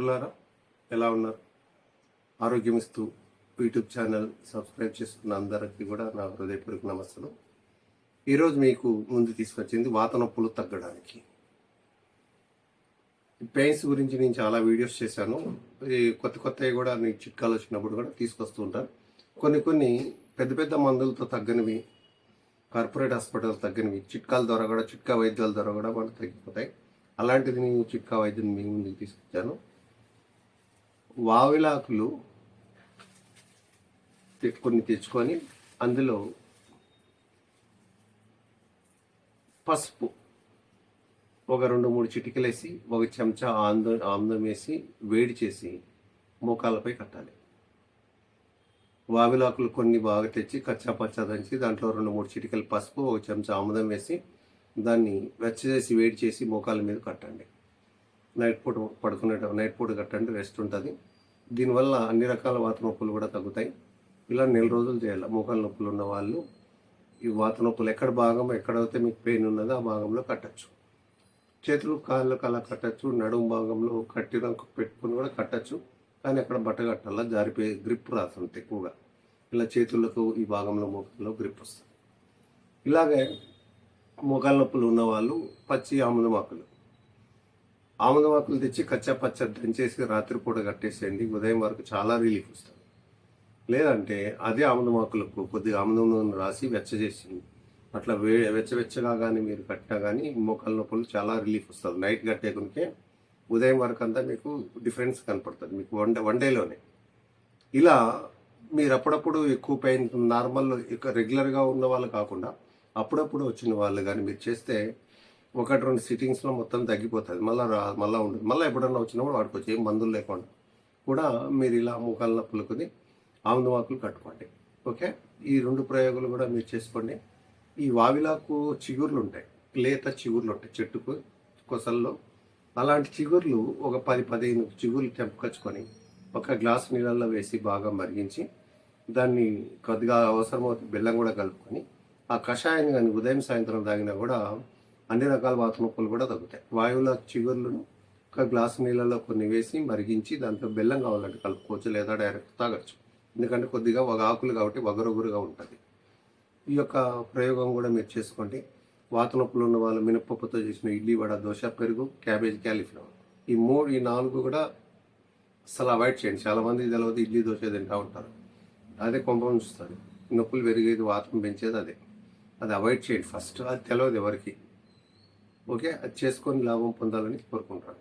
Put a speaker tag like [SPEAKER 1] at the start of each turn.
[SPEAKER 1] మిత్రులారా ఎలా ఉన్నారు? ఆరోగ్యం ఇస్తూ యూట్యూబ్ ఛానల్ సబ్స్క్రైబ్ చేసుకున్న అందరికీ కూడా నా హృదయపూర్వక నమస్కారం ఈరోజు మీకు ముందు తీసుకొచ్చింది వాత నొప్పులు తగ్గడానికి. పెయిన్స్ గురించి నేను చాలా వీడియోస్ చేశాను. కొత్త కొత్తవి కూడా నీకు చిట్కాలు వచ్చినప్పుడు కూడా తీసుకొస్తూ ఉంటాను. కొన్ని కొన్ని పెద్ద పెద్ద మందులతో తగ్గనివి కార్పొరేట్ హాస్పిటల్ తగ్గనివి చిట్కాల ద్వారా కూడా చిట్కా వైద్యాల ద్వారా కూడా మనకు తగ్గిపోతాయి. అలాంటిది నేను చిట్కా వైద్యం మీ ముందుకు తీసుకొచ్చాను. వావిలాకులు కొన్ని తెచ్చుకొని అందులో పసుపు ఒక రెండు మూడు చిటికలేసి ఒక చెంచా ఆందో ఆమ్లం వేసి వేడి చేసి మోకాళ్ళపై కట్టాలి. వావిలాకులు కొన్ని బాగా తెచ్చి కచ్చా పచ్చా దంచి దాంట్లో రెండు మూడు చిటికలు పసుపు ఒక చెంచా ఆముదం వేసి దాన్ని వెచ్చచేసి వేడి చేసి మోకాళ్ళ మీద కట్టండి. నైట్ పూట పడుకునేట నైట్ పూట కట్టండి రెస్ట్ ఉంటుంది. దీనివల్ల అన్ని రకాల వాత నొప్పులు కూడా తగ్గుతాయి. ఇలా నెల రోజులు చేయాలి. మోకాళ్ళ నొప్పులు ఉన్న వాళ్ళు ఈ వాత నొప్పులు ఎక్కడ భాగం ఎక్కడైతే మీకు పెయిన్ ఉన్నదో ఆ భాగంలో కట్టచ్చు. చేతులు కాళ్ళకు అలా కట్టచ్చు నడుము భాగంలో కట్టిన పెట్టుకుని కూడా కట్టచ్చు. కానీ అక్కడ బట్ట కట్టాలా? జారిపోయే గ్రిప్ రాస్తుంది ఎక్కువగా. ఇలా చేతులకు ఈ భాగంలో మోకాల్లో గ్రిప్ వస్తుంది. ఇలాగే మోకాళ్ళ నొప్పులు ఉన్న వాళ్ళు పచ్చి ఆముదం ఆముదమాకులు తెచ్చి కచ్చా పచ్చ దంచేసి రాత్రిపూట కట్టేసేయండి. ఉదయం వరకు చాలా రిలీఫ్ వస్తుంది. లేదంటే అదే ఆముదమాకులకు కొద్దిగా ఆముదం రాసి వెచ్చజేసింది అట్లా వే వెచ్చవెచ్చగా కానీ మీరు కట్టినా కానీ మోకాళ్ళ నొప్పులు చాలా రిలీఫ్ వస్తుంది. నైట్ కట్టే కొనికే ఉదయం వరకు అంతా మీకు డిఫరెన్స్ కనపడుతుంది. మీకు వన్ డే వన్ డేలోనే. ఇలా మీరు అప్పుడప్పుడు ఎక్కువ పెయిన్ నార్మల్ రెగ్యులర్గా ఉన్న వాళ్ళు కాకుండా అప్పుడప్పుడు వచ్చిన వాళ్ళు కానీ మీరు చేస్తే ఒకటి రెండు సిట్టింగ్స్లో మొత్తం తగ్గిపోతుంది. మళ్ళీ రా మళ్ళీ ఉండదు మళ్ళీ ఎప్పుడన్నా వచ్చినప్పుడు వాడుకోవచ్చు. ఏం మందులు లేకుండా. కూడా మీరు ఇలా ముఖాల నొప్పులకుని ఆముదం కట్టుకోండి. ఓకే? ఈ రెండు ప్రయోగాలు కూడా మీరు చేసుకోండి. ఈ వావిలాకు చిగుర్లు ఉంటాయి లేత చిగుర్లు ఉంటాయి చెట్టుకు కొసల్లో. అలాంటి చిగుర్లు ఒక పది పదిహేను చిగుర్లు తెంపుకొచ్చుకొని ఒక గ్లాస్ నీళ్ళల్లో వేసి బాగా మరిగించి దాన్ని కొద్దిగా అవసరమవుతుంది బెల్లం కూడా కలుపుకొని ఆ కషాయాన్ని కానీ ఉదయం సాయంత్రం తాగినా కూడా అన్ని రకాల వాత నొప్పులు కూడా తగ్గుతాయి. వాయువుల చిగుర్లను ఒక గ్లాస్ నీళ్ళలో కొన్ని వేసి మరిగించి దాంట్లో బెల్లం కావాలంటే కలుపుకోవచ్చు లేదా డైరెక్ట్ తాగొచ్చు. ఎందుకంటే కొద్దిగా ఒక ఆకులు కాబట్టి వగరుగురుగా ఉంటుంది. ఈ యొక్క ప్రయోగం కూడా మీరు చేసుకోండి. వాత నొప్పులు ఉన్న వాళ్ళు మినపప్పుతో చేసిన ఇడ్లీ వడ దోశ పెరుగు క్యాబేజ్ క్యాలీఫ్లవర్. ఈ మూడు ఈ నాలుగు కూడా అసలు అవాయిడ్ చేయండి. చాలామంది తెలియదు ఇడ్లీ దోశ తింటూ ఉంటారు. అదే కుంభం ఉంచుతుంది నొప్పులు పెరిగేది వాతం పెంచేది అదే. అది అవాయిడ్ చేయండి. ఫస్ట్ అది తెలియదు ఎవరికి. ఓకే? అది చేసుకొని లాభం పొందాలని కోరుకుంటాను